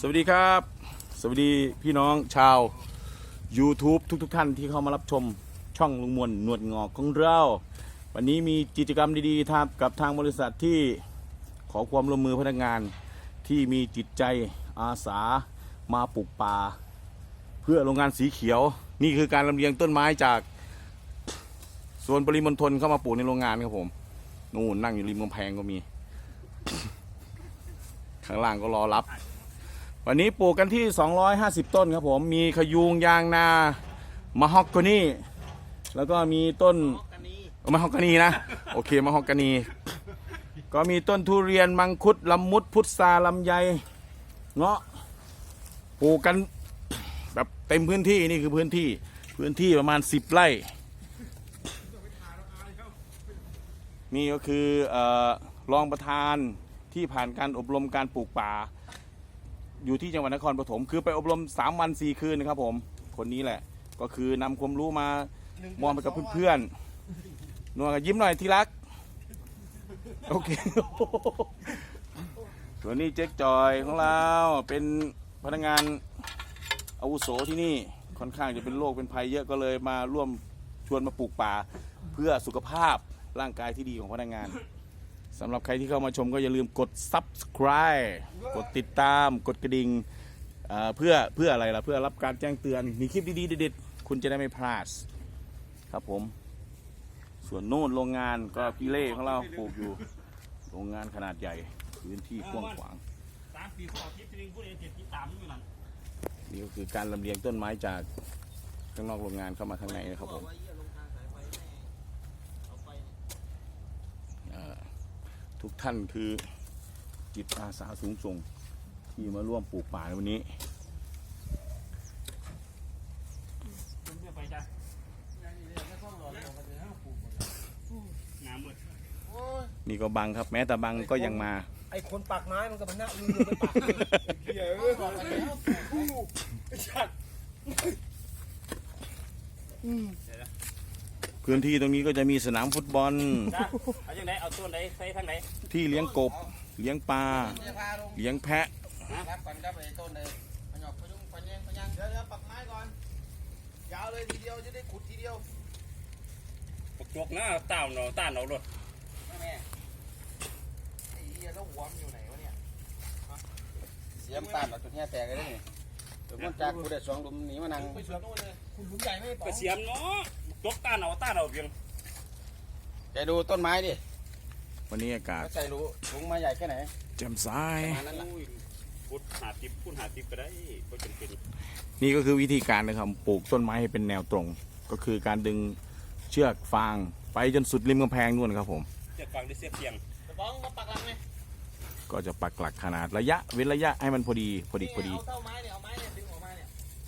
สวัสดีครับ สวัสดีพี่น้องชาว YouTube ทุกๆทท่านที่เข้ามารับชมช่องลุงมวลหนวดงอกของเรา วันนี้มีกิจกรรมดีๆครับกับทางบริษัทที่ขอความร่วมมือพนักงานที่มีจิตใจอาสามาปลูกป่า เพื่อโรงงานสีเขียว นี่คือการลำเลียงต้นไม้จากส่วนปริมณฑลเข้ามาปลูกในโรงงานครับผมนู่นนั่งอยู่ริมกำแพงก็มี ข้างล่างก็รอรับ วันนี้ปลูกกันที่ 250 ต้นครับผมมีขยูงยางนามะฮอกกานีแล้วก็มีต้นมะฮอกกานีนะ โอเคมะฮอกกานี ก็มีต้นทุเรียนมังคุดลำมุดพุทราลำไยเงาะปลูกกันแบบเต็มพื้นที่นี่คือพื้นที่พื้นที่ประมาณ 10 ไร่ นี่ก็คือออรองประธานที่ผ่านการอบรมการปลูกป่า อยู่ที่จังหวัดนครปฐมคือไปอบรม 3 วัน 4 คืนนะครับผมคนนี้แหละ ก็คือนำความรู้มามองไปกับเพื่อนๆนวลกับยิ้มหน่อยที่รัก โอเค ส่วนนี้เจ๊กจอยของเราเป็นพนักงานอาวุโสที่นี่ค่อนข้างจะเป็นโรคเป็นภัยเยอะก็เลยมาร่วมชวนมาปลูกป่า เพื่อสุขภาพร่างกายที่ดีของพนักงาน สำหรับใครที่เข้ามาชมก็อย่าลืมกด subscribe กดติดตามกดกระดิ่งเเพื่อเพื่ออะไรล่ะเพื่อรับการแจ้งเตือน มีคลิปดีๆเด็ดๆคุณจะได้ไม่พลาดครับผม ส่วนโน่นโรงงานก็พี่เล่ของเราปลูกอยู่ โรงงานขนาดใหญ่พื้นที่กว้างขวางนี่ก็คือการลำเลียงต้นไม้จากข้างนอกโรงงานเข้ามาข้างในนะครับผมเอ่อ ทุกท่านคือจิตอาสาสูงส่งที่มาร่วมปลูกป่าในวันนี้นี่ก็บังครับ แม้แต่บังก็ยังมา ไอ้คนปากไม้มันก็มันน่าลืมไปปากเหี้ยเอ้ยบอกอะไรแล้วไอ้ชัด พื้นที่ตรงนี้ก็จะมีสนามฟุตบอล จ้ะเอาจังไหนเอาต้นไหนใส่ทางไหนที่เลี้ยงกบ เลี้ยงปลา จะพาลงเลี้ยงแพะ รับก่อนครับไอ้ต้นเลยพยอกพยุงพยงพยังเดี๋ยวเดี๋ยวปักไม้ก่อน ยาวเลยทีเดียวจะได้ขุดทีเดียวปกจกนะต้าวเนาะต้านเอารถแม่แม่ไอ้เหี้ยแล้วหัวมันอยู่ไหนวะเนี่ยเสียมตานเราจุดแห่แตกเลยนี่เดี๋ยวมันจากกูได้สองหลุมหนีมานั่งไปสวนโน่นเลยคุณหลุมใหญ่ไม่ปอกกระเสียมเนาะปก จกต้านเอาต้านเอาเพียงแกดูต้นไม้ดิวันนี้อากาศเขาใส่รูถุงมาใหญ่แค่ไหนแจ่มใสประมาณนั้นแหละอุ้ยพุดหาติบพูดหาติบก็ได้ก็จำเป็นนี่ก็คือวิธีการนะครับปลูกต้นไม้ให้เป็นแนวตรง ก็คือการดึงเชือกฟางไปจนสุดริมกำแพงนู่นครับผมจะฟังได้เสียเพียงจะบ้องมาปักหลังไหมก็จะปักหลักขนาดระยะเว้นระยะให้มันพอดีพอดีพอดีเอาเต้าไม้เนี่ยเอาไม้เนี่ยดึงออกมาเนี่ย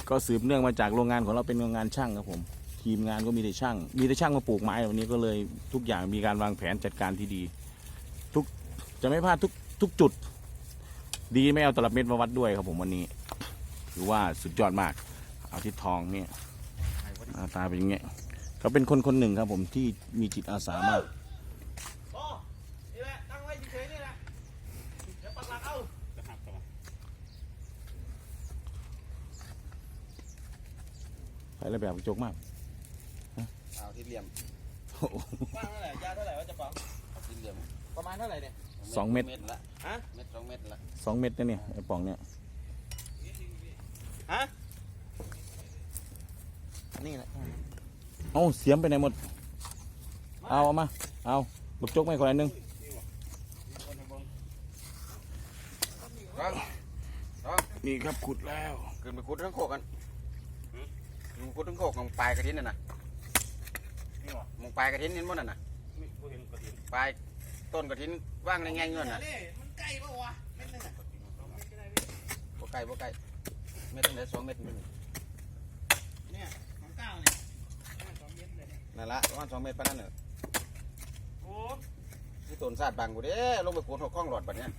ก็สืบเนื่องมาจากโรงงานของเราเป็นโรงงานช่างครับผม ทีมงานก็มีแต่ช่าง มีแต่ช่างมาปลูกไม้วันนี้ก็เลยทุกอย่างมีการวางแผนจัดการที่ดี ทุกจะไม่พลาดทุกทุกจุด ดีไม่เอาตลับเม็ดมาวัดด้วยครับผมวันนี้ถือว่าสุดยอดมาก เอาที่ทองเนี่ยาตาเป็นอย่างเงี้ยเขาเป็นคนคนหนึ่งครับผมที่มีจิตอาสามากโอ้นี่แหละตั้งไว้เฉยๆนี่แหละเดี๋ยวปักหลักเอาจะหักต่อใช้รแบบกระจกมาก เอาที่เหลี่ยมโอ้โหกว้างเท่าไหร่ยาวเท่าไหร่วะจะปักเอาที่เหลี่ยมประมาณเท่าไหร่เนี่ยสองเม็ดเม็ดละฮะเม็ดสองเม็ดละสองเม็ดนะเนี่ยไอ้ป่องเนี่ยฮะนี่แหละเอาเสียมไปไหนหมด เอาเอามา เอาลูกจกไม่คนละหนึงร้องนี่ครับขุดแล้ว ขึ้นไปขุดทั้งโคกกันมึงขุดทั้งโคกมองปลายกระถินน่ะนะ นี่หรอมองปลายกระถินนี่มันน่ะนะไม่บ่เห็นก็เห็นปลายต้นกระถินว่างในแง่เงินน่ะมันใกล้ปะวะเม็ดนึงอะบ่ไกลบ่ไกลเม็ดละสองเม็ดนี่เนี่ยของเก้าเนี่ยสองเม็ดเลยเนี่ยนั่นละประมาณสองเม็ดปานนั้นน่ะโอ้ที่ต้นซาดบางกูเด้ลงไปขุดหกข้องหลอดบัดเนี้ย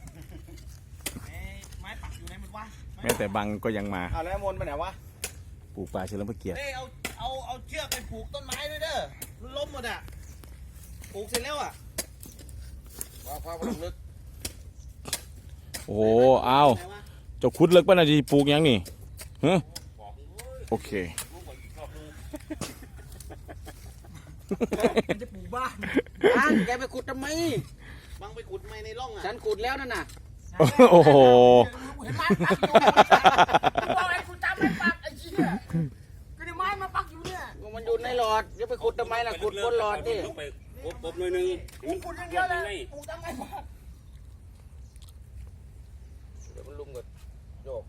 ไอ้ไม้ปักอยู่ไหนมันวะแม้แต่บังก็ยังมาเอาแล้วมนต์ไปไหนวะปลูกป่าเฉลิมพระเกียรติเฮ้ยเอา เอาเอาเชือกไปผูกต้นไม้ด้วยเด้อมันล้มหมดอะปลูกเสร็จแล้วอะว่าความลงลึกโอ้โหเอาไหนวะเจ้าคุดเลิกป่ะนาทีปลูกหยังนี่ฮะโอเค จะปลูกบ้านบ้านแกไปขุดทำไม บังไปขุดไม่ในร่องอะฉันขุดแล้วนั่นน่ะ โอ้โห เห็นไม้ปักอยู่บอกไอ้กูจำไม่ปักไอ้เหี้ย มันอยู่ในหลอดจะไปขุดทำไมล่ะขุดบนหลอดดิลงไปกบกบหน่อยหนึงกูขุดอย่างเดียวเลยปลูกทำไมปักเดี๋ยวมันลุมกับโยก